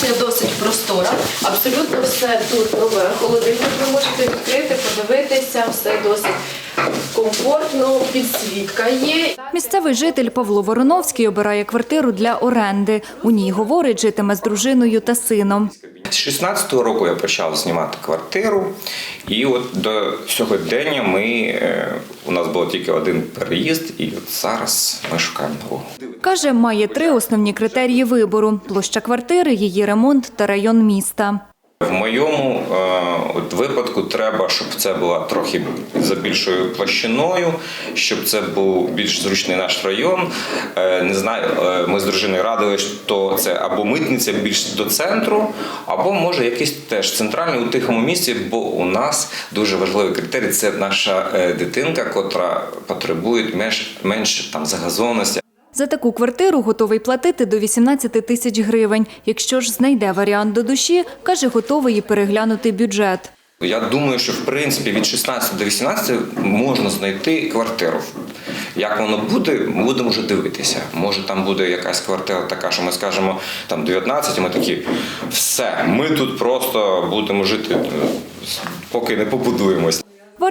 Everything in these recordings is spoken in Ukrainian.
Комплектація досить простора. Абсолютно все тут нове. Холодильник ви можете відкрити, подивитися, все досить комфортно, підсвітка є. Місцевий житель Павло Вороновський обирає квартиру для оренди. У ній говорить, житиме з дружиною та сином. З 16-го року я почав знімати квартиру, і от до сьогодення ми е, у нас був тільки один переїзд, і от зараз ми шукаємо нового. Каже, має три основні критерії вибору: площа квартири, її ремонт та район міста. В моєму е, випадку треба, щоб це була трохи за більшою площиною, щоб це був більш зручний наш район. Е, не знаю, е, ми з дружиною радили, що це або митниця більш до центру, або може якийсь теж центральний у тихому місці, бо у нас дуже важливий критерій це наша дитинка, котра потребує менш, менш там загазованості. За таку квартиру готовий платити до 18 тисяч гривень. Якщо ж знайде варіант до душі, каже, готовий переглянути бюджет. Я думаю, що в принципі від 16 до 18 можна знайти квартиру. Як воно буде, будемо вже дивитися. Може, там буде якась квартира така, що ми скажемо там 19, і ми такі, все, ми тут просто будемо жити, поки не побудуємось.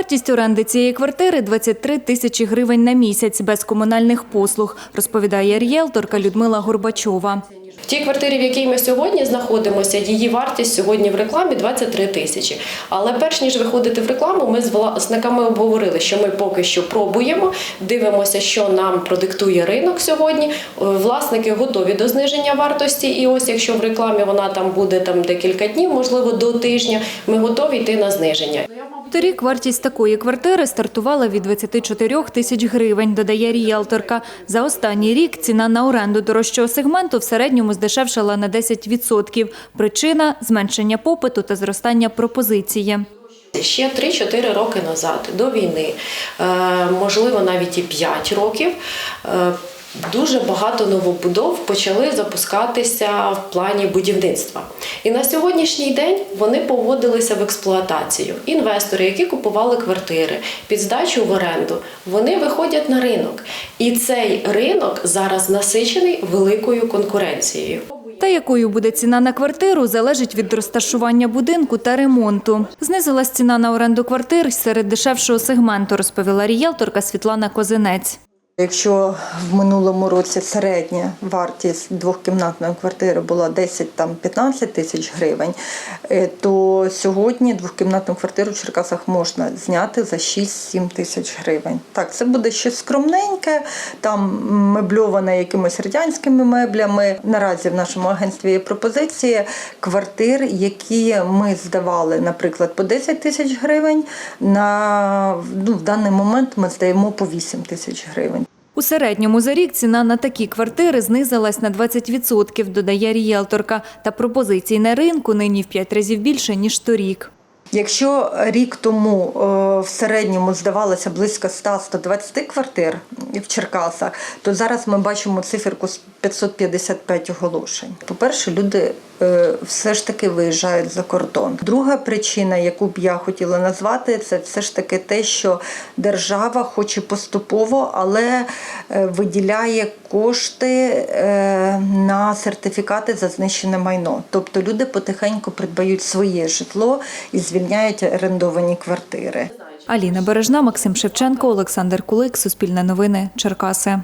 Вартість оренди цієї квартири 23 тисячі гривень на місяць без комунальних послуг, розповідає ріелторка Людмила Горбачова. В тій квартирі, в якій ми сьогодні знаходимося, її вартість сьогодні в рекламі 23 тисячі. Але перш ніж виходити в рекламу, ми з власниками обговорили, що ми поки що пробуємо, дивимося, що нам продиктує ринок сьогодні. Е, Власники готові до зниження вартості. І ось якщо в рекламі вона там буде там декілька днів, можливо, до тижня, ми готові йти на зниження. Торік вартість такої квартири стартувала від 24 тисяч гривень, додає ріелторка. За останній рік ціна на оренду дорожчого сегменту в середньому здешевшала на 10%. Причина – зменшення попиту та зростання пропозиції. Ще 3-4 роки назад, до війни, е, можливо, навіть і 5 років. Дуже багато новобудов почали запускатися в плані будівництва. І на сьогоднішній день вони поводилися в експлуатацію. Інвестори, які купували квартири під здачу в оренду, вони виходять на ринок. І цей ринок зараз насичений великою конкуренцією. Та якою буде ціна на квартиру, залежить від розташування будинку та ремонту. Знизилась ціна на оренду квартир серед дешевшого сегменту, розповіла ріелторка Світлана Козинець. Якщо в минулому році середня вартість двохкімнатної квартири була 10-15 тисяч гривень, е, то сьогодні двохкімнатну квартиру в Черкасах можна зняти за 6-7 тисяч гривень. Так, це буде щось скромненьке, там мебльоване якимось радянськими меблями. Наразі в нашому агентстві є пропозиції квартир, які ми здавали, наприклад, по 10 тисяч гривень. На ну, в даний момент ми здаємо по 8 тисяч гривень. У середньому за рік ціна на такі квартири знизилась на 20%, додає рієлторка. Та пропозицій на ринку нині в 5 разів більше, ніж торік. Якщо рік тому е, в середньому здавалося близько 100-120 квартир в Черкасах, то зараз ми бачимо циферку 555 оголошень. По-перше, люди е, все ж таки виїжджають за кордон. Друга причина, яку б я хотіла назвати, це все ж таки те, що держава, хоч і поступово, але е, виділяє кошти е, на сертифікати за знищене майно. Тобто люди потихеньку придбають своє житло і звільняють орендовані квартири. Аліна Бережна, Максим Шевченко, Олександр Кулик, Суспільне новини, Черкаси.